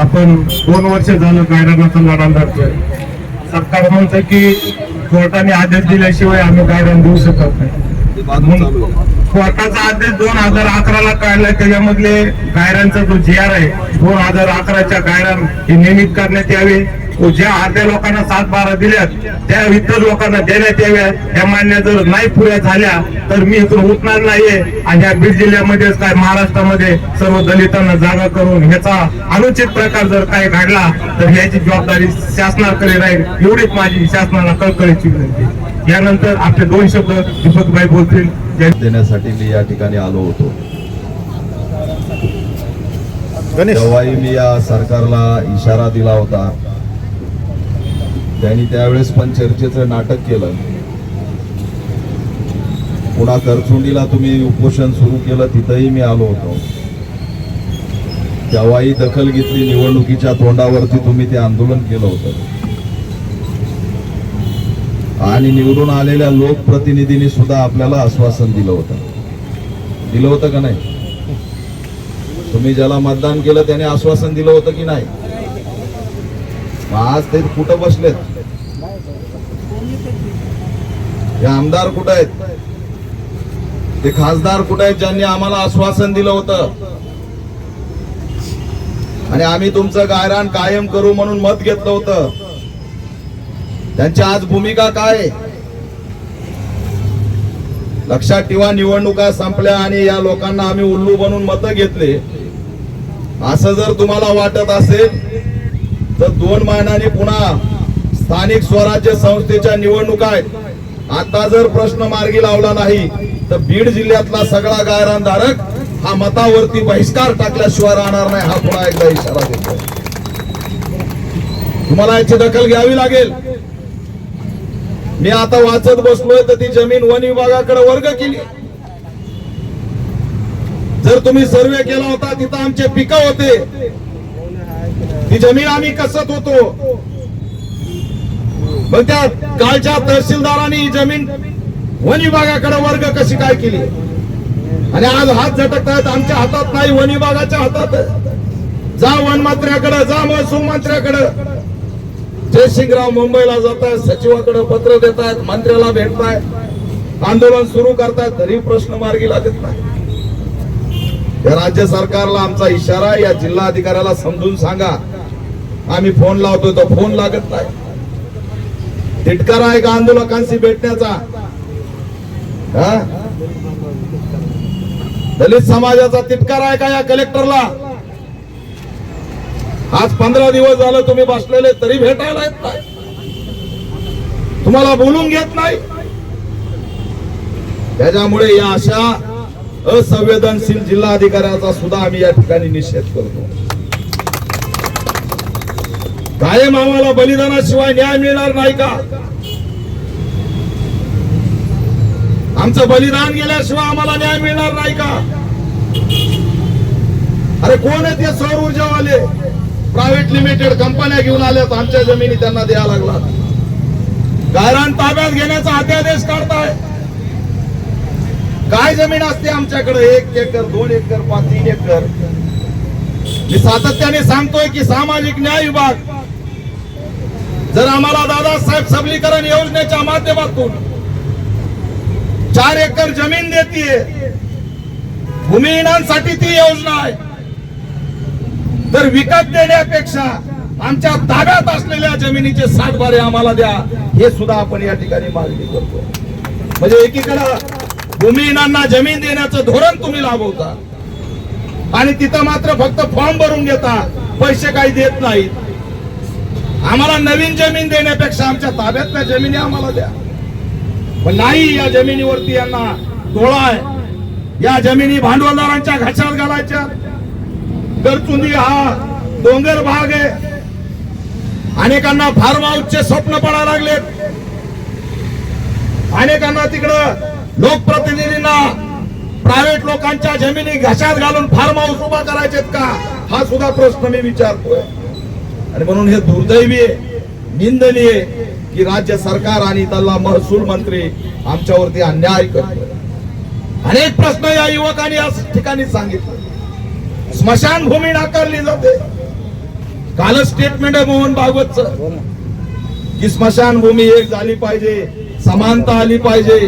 आपण दोन वर्ष झालं गायरानाचा लढा लढतोय. सरकार म्हणतं की कोर्टाने आदेश दिल्याशिवाय आम्ही गायरान देऊ शकत नाही. कोर्टाचा आदेश दोन हजार अकराला काढलाय त्याच्यामधले गायरांचा जो जी आर आहे दोन हजार अकराच्या गायरान हे नियमित करण्यात यावे. ज्या अर्ध्या लोकांना सात बारा दिल्यात त्या इतर लोकांना देण्यात याव्या. या मान्य जर नाही पुऱ्या झाल्या तर मी इथून उठणार नाहीये. आणि या बीड जिल्ह्यामध्येच काय महाराष्ट्रामध्ये सर्व दलितांना जागा करून ह्याचा अनुचित प्रकार जर काही घडला तर याची जबाबदारी शासनाकडे राहील. एवढीच माझी शासनाला कळकळीची विनंती यानंतर आपले दोन शब्द दीपकभाई बोलतील. देण्यासाठी मी या ठिकाणी आलो होतो. तेव्हाही मी या सरकारला इशारा दिला होता. त्यांनी त्यावेळेस पण चर्चेचं नाटक केलं. पुन्हा करचुंडीला तुम्ही उपोषण सुरू केलं तिथंही मी आलो होतो. तेव्हाही दखल घेतली निवडणुकीच्या तोंडावरती तुम्ही ते आंदोलन केलं होतं. आणि निवडून आलेल्या लोकप्रतिनिधींनी सुद्धा आपल्याला आश्वासन दिलं होतं. दिलं होतं का नाही? तुम्ही ज्याला मतदान केलं त्याने आश्वासन दिलं होतं की नाही? आज ते कुठं बसलेत? हे आमदार कुठं आहेत? ते खासदार कुठं आहेत ज्यांनी आम्हाला आश्वासन दिलं होतं? आणि आम्ही तुमचं गायरान कायम करू म्हणून मत घेतलं होतं. त्यांची आज भूमिका काय? आहे? लक्षात ठेवा निवडणुका संपल्या आणि या लोकांना आम्ही उल्लू बनून मतं घेतले. असं जर तुम्हाला वाटत असेल तर दोन महिन्यांनी पुन्हा स्थानिक स्वराज्य संस्थेच्या निवडणुका आहेत. आता जर प्रश्न मार्गी लावला नाही तर बीड जिल्ह्यातला सगळा गायरानधारक हा मतावरती बहिष्कार टाकल्याशिवाय राहणार नाही हा पुन्हा एकदा इशारा देतो तुम्हाला याची दखल घ्यावी लागेल. मी आता वाचत बसलोय तर ती जमीन वन विभागाकडे वर्ग केली. जर तुम्ही सर्वे केला होता तिथं आमचे पिकं होते. ती जमीन आम्ही कसत होतो? मग त्या कालच्या तहसीलदारांनी ही जमीन वन विभागाकडे वर्ग कशी काय केली? आणि आज हात झटकतायत आमच्या हातात नाही वन विभागाच्या हातात. जा वन मंत्र्याकडे जा महसूल मंत्र्याकडे. जयसिंगराव मुंबईला जात आहेत सचिवाकडे पत्र देत आहेत मंत्र्याला भेटतायत. आंदोलन सुरू करतायत तरी प्रश्न मार्गी लागत नाही. या राज्य सरकारला आमचा इशारा या जिल्हा अधिकाऱ्याला समजून सांगा. आम्ही फोन लावतोय तो फोन लागत नाही. तिटकारा आहे का आंदोलकांशी भेटण्याचा? दलित समाजाचा तिटकारा आहे का या कलेक्टरला? आज पंधरा दिवस झालं तुम्ही बसलेले तरी भेटायला येत नाही. तुम्हाला बोलून घेत नाही. त्याच्यामुळे या अशा असंवेदनशील जिल्हा अधिकाऱ्याचा सुद्धा आम्ही या ठिकाणी निषेध करतो. कायम आम्हाला बलिदानाशिवाय न्याय मिळणार नाही का? आमचं बलिदान गेल्याशिवाय आम्हाला न्याय मिळणार नाही का? अरे कोण आहेत ते सौर ऊर्जावाले? प्रायव्हेट लिमिटेड कंपन्या घेऊन आल्यात आमच्या जमिनी त्यांना द्यायला लागला गायरान ताब्यात घेण्याचा अध्यादेश काढताय. काय जमीन असते आमच्याकडे? एक एकर दोन एकर पाच तीन एकर. मी सातत्याने सांगतोय की सामाजिक न्याय विभाग जर आम्हाला दादासाहेब सबलीकरण योजनेच्या माध्यमातून चार एकर जमीन देतीये भूमिहीनांसाठी ती योजना आहे. तर विकत देण्यापेक्षा आमच्या ताब्यात असलेल्या जमिनीचे सातबारे आम्हाला द्या हे सुद्धा आपण या ठिकाणी मागणी करतो म्हणजे एकीकडं भूमिहीनांना जमीन देण्याचं धोरण तुम्ही लाभवता आणि तिथं मात्र फक्त फॉर्म भरून घेता पैसे काही देत नाहीत. आम्हाला नवीन जमीन देण्यापेक्षा आमच्या ताब्यातल्या जमिनी आम्हाला द्या. पण नाही या जमिनीवरती यांना डोळा आहे. या जमिनी भांडवलदारांच्या घशात घालायच्या. गरचुंदी हा डोंगर भाग आहे. अनेकांना फार्म हाऊसचे स्वप्न पडायला लागलेत. अनेकांना तिकडं लोकप्रतिनिधींना प्रायव्हेट लोकांच्या जमिनी घशात घालून फार्म हाऊस उभा करायचेत का? हा सुद्धा प्रश्न मी विचारतोय. आणि म्हणून हे दुर्दैवी आहे निंदनीय की राज्य सरकार आणि त्याला महसूल मंत्री आमच्यावरती अन्याय करतो अनेक प्रश्न या युवकांनी या ठिकाणी सांगितले. स्मशानभूमी नाकारली जाते. कालच स्टेटमेंट आहे मोहन भागवतच. की स्मशानभूमी एक झाली पाहिजे समानता आली पाहिजे.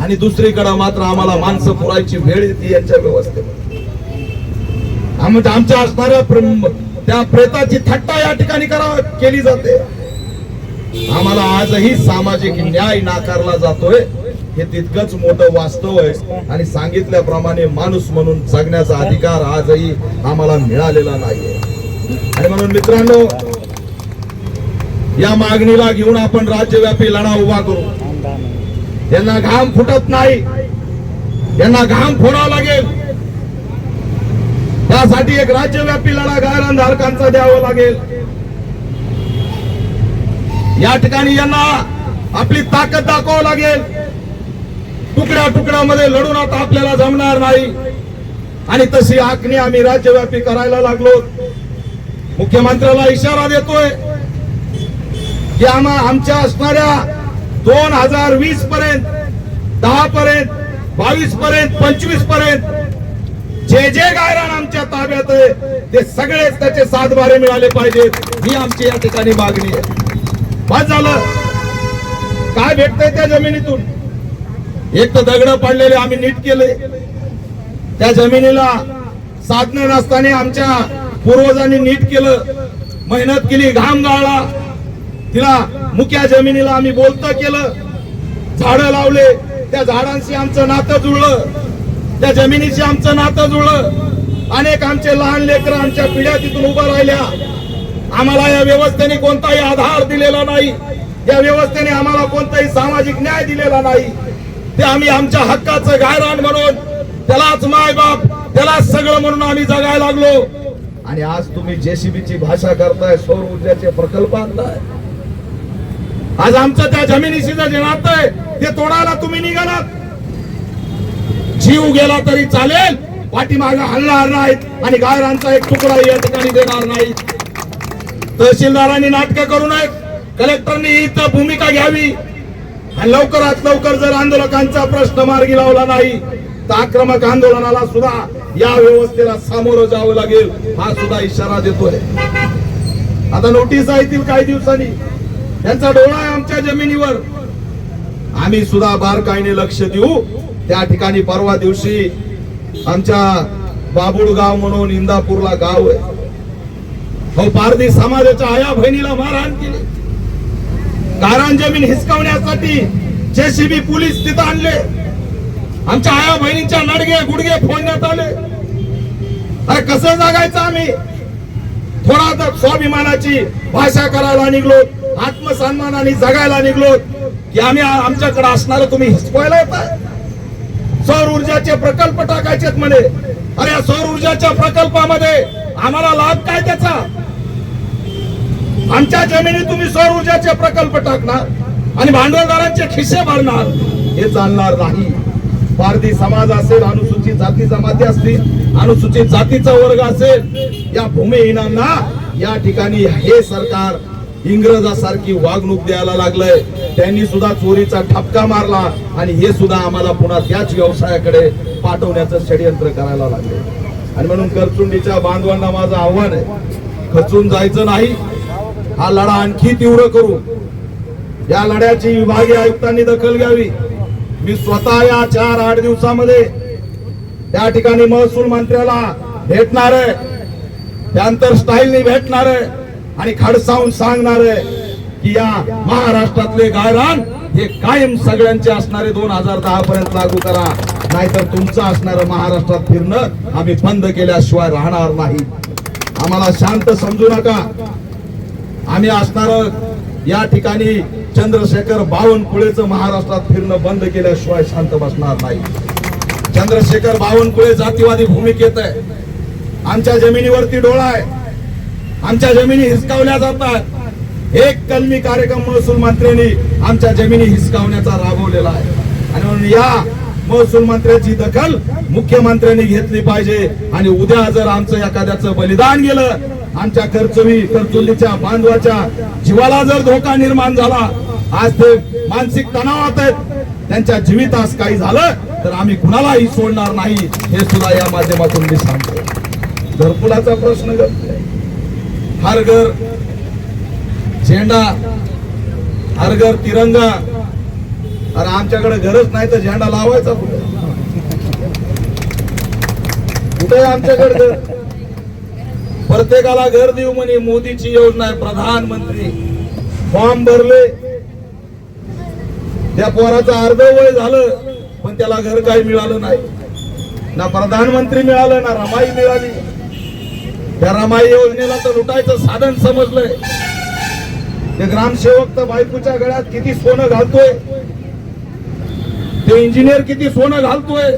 आणि दुसरीकडे मात्र आम्हाला माणसं पुरायची वेळ येते यांच्या व्यवस्थेमध्ये. आमच्या असणाऱ्या प्रेम- त्या प्रेताची थट्टा या ठिकाणी करा केली जाते. आम्हाला आजही सामाजिक न्याय नाकारला जातोय. हे तितकंच मोठं वास्तव आहे. आणि सांगितल्याप्रमाणे माणूस म्हणून जगण्याचा अधिकार आजही आम्हाला मिळालेला नाहीये. आणि म्हणून मित्रांनो या मागणीला घेऊन आपण राज्यव्यापी लढा उभा करू. यांना घाम फुटत नाही. यांना घाम फोडावा लागेल. त्यासाठी एक राज्यव्यापी लढा गायरान धारकांचा द्यावा लागेल. या ठिकाणी यांना आपली ताकद दाखवावं लागेल. तुकड्या तुकड्यामध्ये लढून आता आपल्याला जमणार नाही. आणि तशी आखणी आम्ही राज्यव्यापी करायला लागलो. मुख्यमंत्र्याला इशारा देतोय की आम्हा आमच्या असणाऱ्या दोन हजार वीस पर्यंत दहा पर्यंत बावीस पर्यंत पंचवीसपर्यंत जे जे गायरान आमच्या ताब्यात आहे ते सगळेच त्याचे सातबारे मिळाले पाहिजेत. ही आमची या ठिकाणी मागणी आहे. बस झालं. काय भेटतंय त्या जमिनीतून? एक तर दगड पडलेले आम्ही नीट केले. त्या जमिनीला साधनं नसताना आमच्या पूर्वजांनी नीट केलं. मेहनत केली घाम गाळला. तिला मुक्या जमिनीला आम्ही बोलत केलं. झाडं लावले. त्या झाडांशी आमचं नातं जुळलं. त्या जमिनीशी आमचं नातं जुळलं. अनेक आमचे लहान लेकर आमच्या पिढ्या तिथून उभं राहिल्या. आम्हाला या व्यवस्थेने कोणताही आधार दिलेला नाही. या व्यवस्थेने आम्हाला कोणताही सामाजिक न्याय दिलेला नाही. ते आम्ही आमच्या हक्काचं गायरान म्हणून त्यालाच माय बाप त्यालाच सगळं म्हणून आम्ही जगायला लागलो. आणि आज तुम्ही जेसीबीची भाषा करताय सौर ऊर्जाचे प्रकल्प आणताय. आज आमचं त्या जमिनीशी जे नातं आहे ते तोडायला तुम्ही निघालात. जीव गेला तरी चालेल. पाठीमागे हलणार नाहीत आणि गायरांचा एक तुकडा या ठिकाणी देणार नाही तहसीलदारांनी नाटकं करू नयेत. कलेक्टरनी इथं भूमिका घ्यावी. आणि लवकरात लवकर जर आंदोलकांचा प्रश्न मार्गी लावला नाही तर आक्रमक आंदोलनाला सुद्धा या व्यवस्थेला सामोरं जावं लागेल हा सुद्धा इशारा देतोय. आता नोटीस येतील काही दिवसांनी. त्यांचा डोळा आहे आमच्या जमिनीवर. आम्ही सुद्धा बारकाईने लक्ष देऊ. त्या ठिकाणी परवा दिवशी आमच्या बाबुळ गाव म्हणून इंदापूरला गाव आहे. हो पारधी समाजाच्या आया बहिणीला मारहाण केली. कारण जमीन हिसकावण्यासाठी जेसीबी पोलीस तिथं आणले. आमच्या आया बहिणींच्या नडगे गुडगे फोडण्यात आले. अरे कसं जगायचं आम्ही? थोडा तर स्वाभिमानाची भाषा करायला निघलो आत्मसन्मानाने जगायला निघलो की आम्ही आमच्याकडे असणार तुम्ही हिसकवायला येतात सौर ऊर्जाचे प्रकल्प टाकायचेत म्हणे. अरे या सौर ऊर्जाच्या प्रकल्पामध्ये आम्हाला लाभ काय त्याचा? आमच्या जमिनी तुम्ही सौर ऊर्जाचे प्रकल्प टाकणार आणि भांडवलदारांचे खिसे भरणार. हे चालणार नाही. भारतीय समाज असेल अनुसूचित जाती जमाती असतील अनुसूचित जातीचा वर्ग असेल या भूमिहीनांना या ठिकाणी हे सरकार इंग्रजासारखी वागणूक द्यायला लागलंय. त्यांनी सुद्धा चोरीचा ठपका मारला आणि हे सुद्धा आम्हाला पुन्हा त्याच व्यवसायाकडे पाठवण्याचं षडयंत्र करायला लागले. आणि म्हणून करचुंडीच्या बांधवांना माझं आव्हान आहे. खचून जायचं नाही. हा लढा आणखी तीव्र करू. या लढ्याची विभागीय आयुक्तांनी दखल घ्यावी. मी स्वतः या चार आठ दिवसामध्ये त्या ठिकाणी महसूल मंत्र्याला भेटणार आहे. त्यानंतर स्टाईलनी भेटणार आहे. आणि खडसावून सांगणार आहे की या महाराष्ट्रातले गायरान हे कायम सगळ्यांचे असणारे दोन हजार दहा पर्यंत लागू करा. नाहीतर तुमचं असणारं महाराष्ट्रात फिरणं आम्ही बंद केल्याशिवाय राहणार नाही. आम्हाला शांत समजू नका. आम्ही असणार या ठिकाणी चंद्रशेखर बावनकुळेचं महाराष्ट्रात फिरणं बंद केल्याशिवाय शांत बसणार नाही. चंद्रशेखर बावनकुळे जातीवादी भूमिकेत आहे. आमच्या जमिनीवरती डोळा आहे. आमच्या जमिनी हिसकावल्या जातात. एक कलमी कार्यक्रम महसूल मंत्र्यांनी आमच्या जमिनी हिसकावण्याचा राबवलेला आहे. आणि म्हणून या महसूल मंत्र्याची दखल मुख्यमंत्र्यांनी घेतली पाहिजे. आणि उद्या जर आमचं एखाद्याचं बलिदान गेलं आमच्या खर्चवी करचुलीच्या बांधवाच्या जीवाला जर धोका निर्माण झाला आज ते मानसिक तणावात आहेत. त्यांच्या जीवितास काही झालं तर आम्ही कुणालाही सोडणार नाही हे सुद्धा या माध्यमातून मी सांगतो. घरकुलाचा प्रश्न गंभीर हर घर झेंडा हर घर तिरंगा. अरे आमच्याकडे घरच नाही तर झेंडा लावायचा कुठे? कुठे आमच्याकडे घर प्रत्येकाला घर देऊ म्हणे मोदीची योजना आहे प्रधानमंत्री. फॉर्म भरले. त्या पोराचं अर्ध वय झालं पण त्याला घर काही मिळालं नाही. ना प्रधानमंत्री मिळालं ना रमाई मिळाली. या रमाई योजनेला तर लुटायचं साधन समजलंय. ते ग्रामसेवक तर बायकोच्या गळ्यात किती सोनं घालतोय. ते इंजिनियर किती सोनं घालतोय.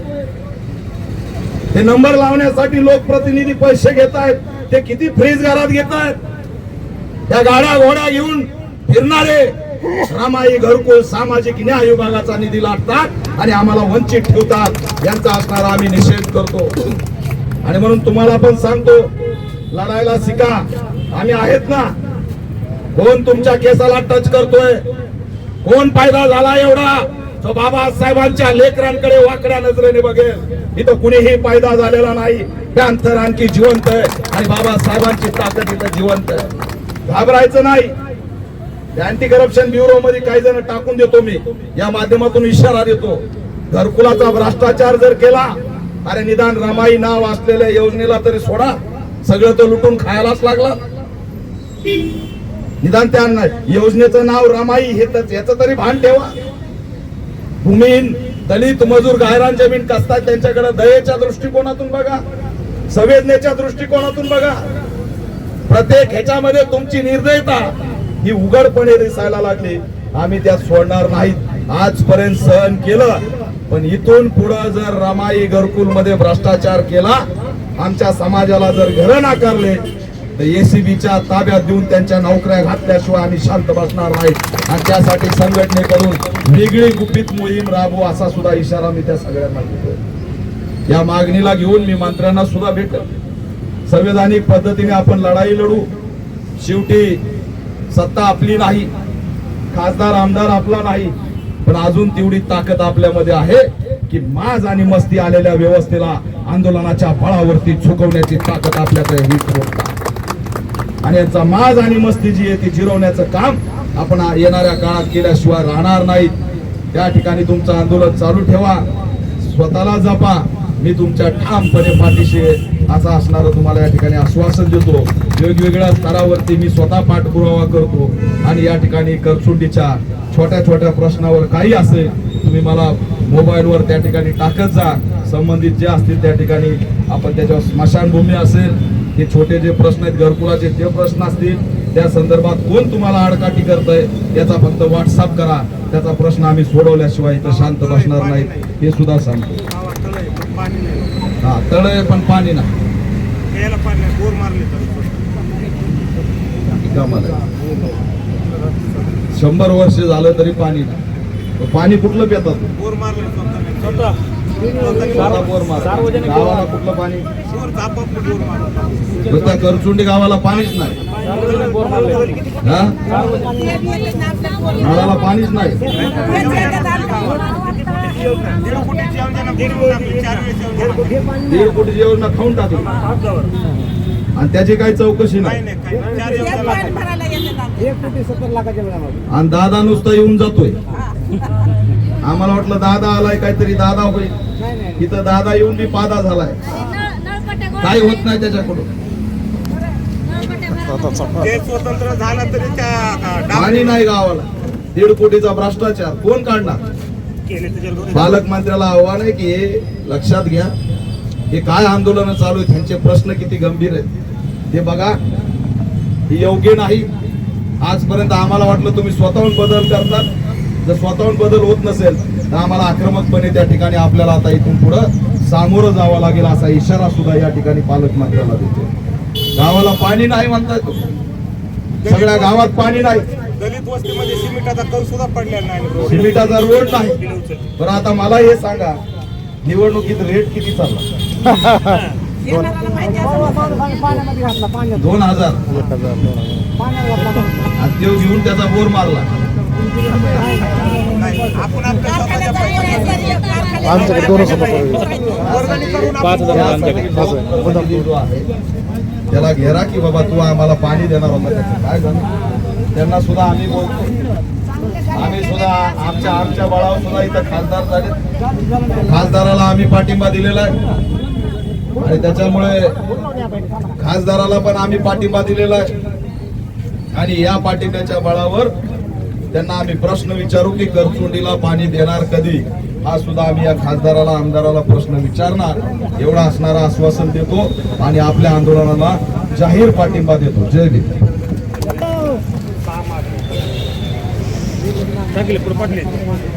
ते नंबर लावण्यासाठी लोकप्रतिनिधी पैसे घेत आहेत ते किती फ्रीज घरात घेत आहेत त्या गाड्या घोड्या घेऊन फिरणारे रामाई घरकुल सामाजिक न्याय विभागाचा निधी लाटतात आणि आम्हाला वंचित ठेवतात. यांचा असणारा आम्ही निषेध करतो. आणि म्हणून तुम्हाला पण सांगतो लढायला शिका. आम्ही आहेत ना. कोण तुमच्या केसाला टच करतोय? कोण फायदा झाला एवढा? तो बाबासाहेबांच्या लेकरांकडे वाकड्या नजरेने बघेल. इथं कुणीही फायदा झालेला नाही. पॅन्थर आणखी जिवंत आहे. आणि बाबासाहेबांची ताकद इथं जिवंत आहे. घाबरायचं नाही. अँटी करप्शन ब्युरो मध्ये काही जण टाकून देतो मी. या माध्यमातून इशारा देतो. घरकुलाचा भ्रष्टाचार जर केला अरे निदान रमाई नाव असलेल्या योजनेला तरी सोडा. सगळं तो लुटून खायलाच लागला. निदान त्या योजनेचं नाव रमाई हे याच तरी भान ठेवा. भूमीन दलित मजूर गायरान जमीन कसतात त्यांच्याकडे? दयेच्या दृष्टिकोनातून बघा. संवेदनेच्या दृष्टिकोनातून बघा. प्रत्येक ह्याच्यामध्ये तुमची निर्दयता ही उघडपणे दिसायला लागली. आम्ही त्यात सोडणार नाहीत. आजपर्यंत सहन केलं. पण इथून पुढं जर रमाई घरकुलमध्ये भ्रष्टाचार केला आमच्या समाजाला जर घर नाकारले तर एसीबीच्या ताब्यात देऊन त्यांच्या नोकऱ्या घातल्याशिवाय आम्ही शांत बसणार नाही. आणि त्यासाठी संघटनेकडून वेगळी गुपित मोहीम राबवू असा सुद्धा इशारा मी त्या सगळ्यांना देतो. या मागणीला घेऊन मी मंत्र्यांना सुद्धा भेट संवैधानिक पद्धतीने आपण लढाई लढू. शेवटी सत्ता आपली नाही. खासदार आमदार आपला नाही. पण अजून तेवढी ताकद आपल्यामध्ये आहे की माज आणि मस्ती आलेल्या व्यवस्थेला आंदोलनाच्या बळावरती झुकवण्याची ताकद आपल्याकडे ही ठेवता आणि यांचा माज आणि मस्ती जी आहे ती जिरवण्याचं काम आपण येणाऱ्या काळात केल्याशिवाय राहणार नाहीत त्या ठिकाणी तुमचं आंदोलन चालू ठेवा. स्वतःला जपा. मी तुमच्या ठामपणे पाठीशी असं असणारं तुम्हाला या ठिकाणी आश्वासन देतो. वेगवेगळ्या स्तरावरती मी स्वतः पाठपुरावा करतो. आणि या ठिकाणी करचुंडीच्या छोट्या छोट्या प्रश्नावर काही असेल तुम्ही मला मोबाईलवर त्या ठिकाणी टाकत जा. संबंधित जे असतील त्या ठिकाणी आपण त्याच्यावर स्मशानभूमी असेल हे छोटे जे प्रश्न आहेत घरकुलाचे ते प्रश्न असतील त्या संदर्भात कोण तुम्हाला आडकाठी करतंय याचा फक्त व्हॉट्सअप करा. त्याचा प्रश्न आम्ही सोडवल्याशिवाय इथं शांत बसणार नाही हे सुद्धा सांगतो. हा तळ आहे पण पाणी आहे. शंभर वर्ष झालं तरी पाणी पाणी कुठलं पितात? बोर मारले गावाला कुठलं पाणी? नुसत्या करचुंडी गावाला पाणीच नाही. हा? नळाला पाणीच नाही. दीड कोटीची योजना खाऊन टाकली. आणि त्याची काही चौकशी नाही. आणि दादा नुसता येऊन जातोय. आम्हाला वाटलं दादा आलाय काहीतरी दादा होईल. इथं दादा येऊन बी पादा झालाय. काही होत नाही त्याच्याकडून. स्वतंत्र झालं तरी पाणी नाही गावाला. दीड कोटीचा भ्रष्टाचार. कोण काढणार? पालकमंत्र्याला आव्हान आहे की हे लक्षात घ्या. हे काय आंदोलन चालू आहे त्यांचे प्रश्न किती गंभीर आहेत. ते बघा. हे योग्य नाही. आजपर्यंत आम्हाला वाटलं तुम्ही स्वतःहून बदल करतात. जर स्वतःहून बदल होत नसेल आम्हाला आक्रमकपणे त्या ठिकाणी आपल्याला आता इथून पुढं सामोरं जावं लागेल असा इशारा सुद्धा या ठिकाणी पालकमंत्र्याला देतो गावाला पाणी नाही म्हणताय तो. सगळ्या गावात पाणी नाही. दलित वस्तीमध्ये सिमेंटाचा कल सुद्धा पडलेला नाही. सिमेंटाचा रोड नाही. बरं आता मला हे सांगा निवडणुकीत रेट किती चालला? दोन हजार. आणि तो घेऊन त्याचा बोर मारला. आमच्याकडे दोनच त्याला घेरा की बाबा तू आम्हाला पाणी देणार होता त्याचं काय झालं? त्यांना सुद्धा आम्ही बोलतो. आम्ही सुद्धा आमच्या आमच्या बळावर सुद्धा इथं खासदार झाले. खासदाराला आम्ही पाठिंबा दिलेला आहे. आणि त्याच्यामुळे खासदाराला पण आम्ही पाठिंबा दिलेला आहे. आणि या पाठिंब्याच्या बळावर त्यांना आम्ही प्रश्न विचारू की करचुंडीला पाणी देणार कधी? हा सुद्धा आम्ही या खासदाराला आमदाराला प्रश्न विचारणार. एवढा असणारं आश्वासन देतो आणि आपल्या आंदोलनाला जाहीर पाठिंबा देतो. जय भीम. पुढे